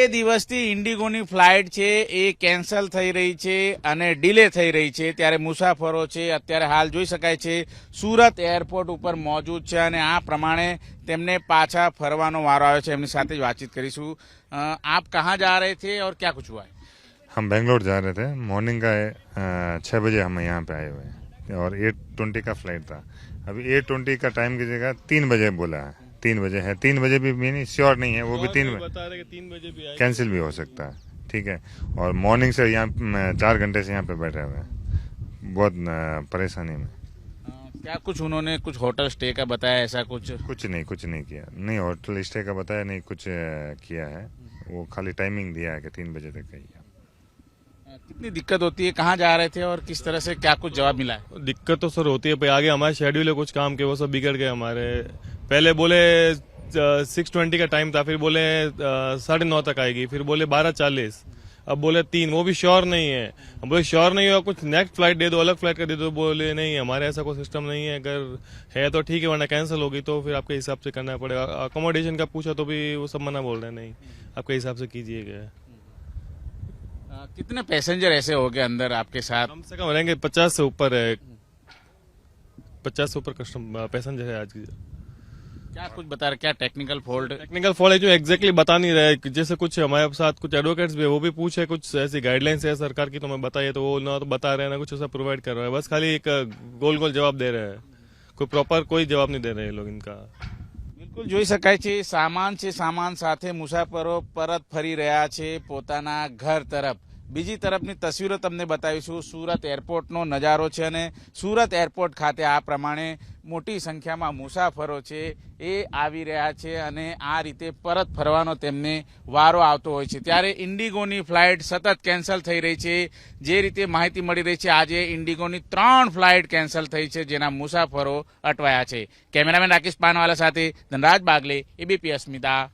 બે દિવસથી ઇન્ડિગોની ફ્લાઇટ છે, એ કેન્સલ થઈ રહી છે અને ડિલે થઈ રહી છે. ત્યારે મુસાફરો છે, અત્યારે હાલ જોઈ શકાય છે, સુરત એરપોર્ટ ઉપર મોજૂદ છે અને આ પ્રમાણે તેમને પાછા ફરવાનો વારો આવ્યો છે. એમની સાથે જ વાતચીત કરીશું. આપ કહાં જા રહે થે ઓર ક્યાં કુછ હુઆ હમ બેંગ્લોર जा रहे थे मॉर्निंग का छः बजे हम यहाँ पे आए हुए हैं और एट ट्वेंटी का फ्लाइट था अभी एट ट्वेंटी का टाइम की जगह तीन बजे बोला तीन बजे है। तीन बजे भी मीनी श्योर नहीं है वो भी तीन बता रहे कि तीन बजे भी कैंसिल भी हो सकता है ठीक है। और मॉर्निंग से यहाँ चार घंटे से यहाँ पे बैठे हुए हैं। बहुत परेशानी में। क्या कुछ उन्होंने कुछ होटल स्टे का बताया ऐसा कुछ? कुछ नहीं कुछ नहीं किया। नहीं होटल स्टे का बताया नहीं कुछ किया है। वो खाली टाइमिंग दिया है कि तीन बजे तक का ही है अ, कितनी दिक्कत होती है? कहाँ जा रहे थे और किस तरह से क्या कुछ जवाब मिला है? दिक्कत तो सर होती है भाई आगे हमारे शेड्यूल है कुछ काम के वो सब बिगड़ गए हमारे। पहले बोले सिक्स ट्वेंटी का टाइम था फिर बोले साढ़े नौ तक आएगी फिर बोले बारह चालीस। अब बोले तीन वो भी श्योर नहीं है। अब बोले श्योर नहीं हो कुछ नेक्स्ट फ़्लाइट दे दो अलग फ़्लाइट का दे दो बोले नहीं हमारे ऐसा कोई सिस्टम नहीं है। अगर है तो ठीक है वरना कैंसिल होगी तो फिर आपके हिसाब से करना पड़ेगा। अकोमोडेशन का पूछा तो भी वो सब मना बोल रहे हैं नहीं। आपके हिसाब से कीजिएगा। कितने पैसेंजर ऐसे हो गए अंदर आपके साथ? कम से कम रहेंगे पचास से ऊपर है। पचास से ऊपर कस्टम पैसेंजर है आज की। क्या कुछ बता रहे क्या टेक्निकल फॉल्ट टेक्निकल फॉल्ट है जो एग्जैक्टली बता नहीं रहे कि जैसे कुछ हमारे साथ कुछ एडवोकेट्स भी है वो भी पूछे कुछ ऐसी गाइडलाइंस है सरकार की तो हमें बताइए तो वो ना तो बता रहे हैं ना कुछ ऐसा प्रोवाइड कर रहा है बस खाली एक गोल गोल जवाब दे रहे हैं कोई प्रॉपर कोई जवाब नहीं दे रहे ये लोग इनका બિલકુલ જોઈ શકાય છે સામાન છે સામાન સાથે મુસાફરો પરત ફરી રહ્યા છે પોતાના ઘર તરફ બીજી તરફની તસવીરો તમને બતાવીશું સુરત એરપોર્ટનો નજારો છે અને સુરત એરપોર્ટ ખાતે આ પ્રમાણે મોટી સંખ્યામાં મુસાફરો છે, એ આવી રહ્યા છે અને આ રીતે પરત ફરવાનો તેમને વારો આવતો હોય છે. ત્યારે ઇન્ડિગોની ફ્લાઇટ સતત કેન્સલ થઈ રહી છે. જે રીતે માહિતી મળી રહી છે, આજે ઇન્ડિગોની ત્રણ ફ્લાઇટ કેન્સલ થઈ છે, જેના મુસાફરો અટવાયા છે. કેમેરામેન રાકેશ પાનવાલા સાથે ધનરાજ બાગલે, એબીપી અસ્મિતા.